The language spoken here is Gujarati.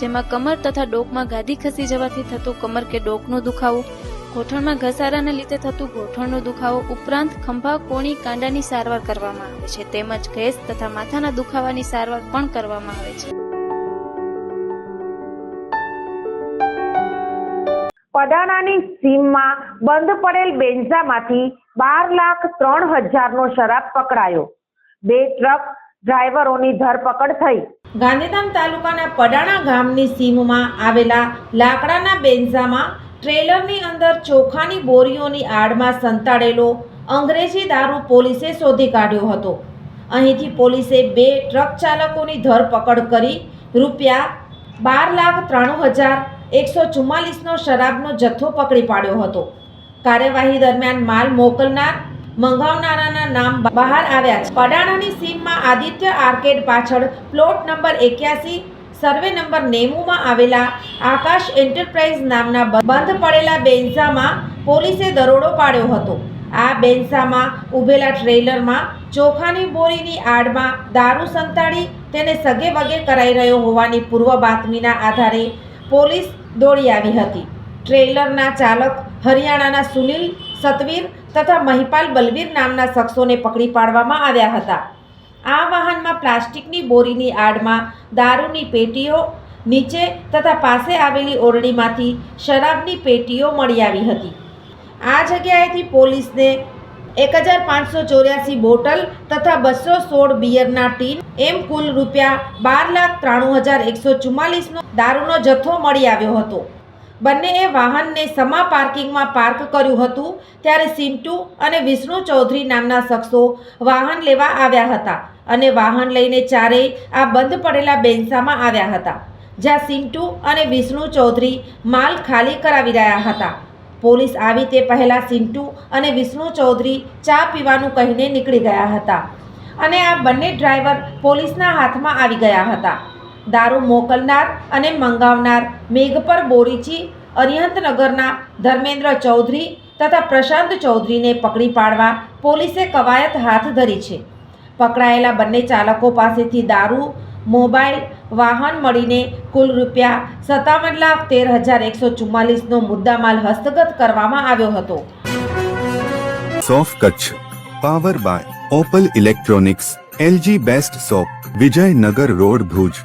જેમાં કમર તથા ડોકમાં ગાદી ખસી જવાથી થતું કમર કે ડોકનો દુખાવો, ગોઠણમાં ઘસારાને લીધે થતું ગોઠણનો દુખાવો ઉપરાંત ખંભા, કોણી, કાંડાની સારવાર કરવામાં આવે છે. તેમજ ગેસ તથા માથાના દુખાવાની સારવાર પણ કરવામાં આવે છે. પડાણાની સીમમાં બંધ પડેલ બેન્ઝામાંથી બાર લાખ ત્રણ હજારનો શરાબ પકડાયો. બે ટ્રક ડ્રાઈવરોની ધરપકડ થઈ. ગાંધીધામ તાલુકાના પડાણા ગામની સીમમાં આવેલા લાકડાના બેન્ઝામાં ટ્રેલરની અંદર ચોખાની બોરીઓની આડમાં સંતાડેલો અંગ્રેજી દારૂ પોલીસે શોધી કાઢ્યો હતો. અહીંથી પોલીસે બે ટ્રક ચાલકોની ધરપકડ કરી રૂપિયા બાર લાખ ત્રાણું હજાર એકસો ચુમ્માલીસનો શરાબનો જથ્થો પકડી પાડ્યો હતો. કાર્યવાહી દરમિયાન માલ મોકલનાર મંગાવનારાના નામ બહાર આવ્યા છે. પડાણાની સીમમાં આદિત્ય આર્કેડ પાછળ પ્લોટ નંબર એક્યાસી, સર્વે નંબર નેવુંમાં આવેલા આકાશ એન્ટરપ્રાઇઝ નામના બંધ પડેલા બેન્ઝામાં પોલીસે દરોડો પાડ્યો હતો. આ બેન્ઝામાં ઊભેલા ટ્રેલરમાં ચોખાની બોરીની આડમાં દારૂ સંતાડી તેને સગે વગે કરાઈ રહ્યો હોવાની પૂર્વ બાતમીના આધારે પોલીસ દોડી આવી હતી. ટ્રેલરના ચાલક હરિયાણાના સુનિલ સતવીર તથા મહિપાલ બલવીર નામના શખ્સોને પકડી પાડવામાં આવ્યા હતા. આ વાહનમાં પ્લાસ્ટિકની બોરીની આડમાં દારૂની પેટીઓ નીચે તથા પાસે આવેલી ઓરડીમાંથી શરાબની પેટીઓ મળી આવી હતી. આ જગ્યાએથી પોલીસને એક હજાર પાંચસો ચોર્યાસી બોટલ તથા બસો સોળ બિયરના ટીન, એમ કુલ રૂપિયા બાર લાખ ત્રાણું હજાર એકસો ચુમ્માલીસનો દારૂનો જથ્થો મળી આવ્યો હતો. બંનેએ વાહનને સમા પાર્કિંગમાં પાર્ક કર્યું હતું ત્યારે સિન્ટુ અને વિષ્ણુ ચૌધરી નામના શખ્સો વાહન લેવા આવ્યા હતા અને વાહન લઈને ચારેય આ બંધ પડેલા બેન્સામાં આવ્યા હતા, જ્યાં સિન્ટુ અને વિષ્ણુ ચૌધરી માલ ખાલી કરાવી રહ્યા હતા. પોલીસ આવી તે પહેલાં સિન્ટુ અને વિષ્ણુ ચૌધરી ચા પીવાનું કહીને નીકળી ગયા હતા અને આ બંને ડ્રાઈવર પોલીસના હાથમાં આવી ગયા હતા. દારૂ મોકલનાર અને મંગાવનાર મેઘપર બોરીચી, અરિહંતનગરના ધર્મેન્દ્ર ચૌધરી તથા પ્રશાંત ચૌધરીને પકડી પાડવા પોલીસે કવાયત હાથ ધરી છે. પકડાયેલા બંને ચાલકો પાસેથી દારૂ, મોબાઈલ, વાહન મળીને કુલ રૂપિયા સત્તાવન લાખ તેર હજાર એકસો ચુમ્માલીસનો મુદ્દામાલ હસ્તગત કરવામાં આવ્યો હતો. સોફ Kutch, power by Opal Electronics, LG best shop Vijaynagar road Bhuj.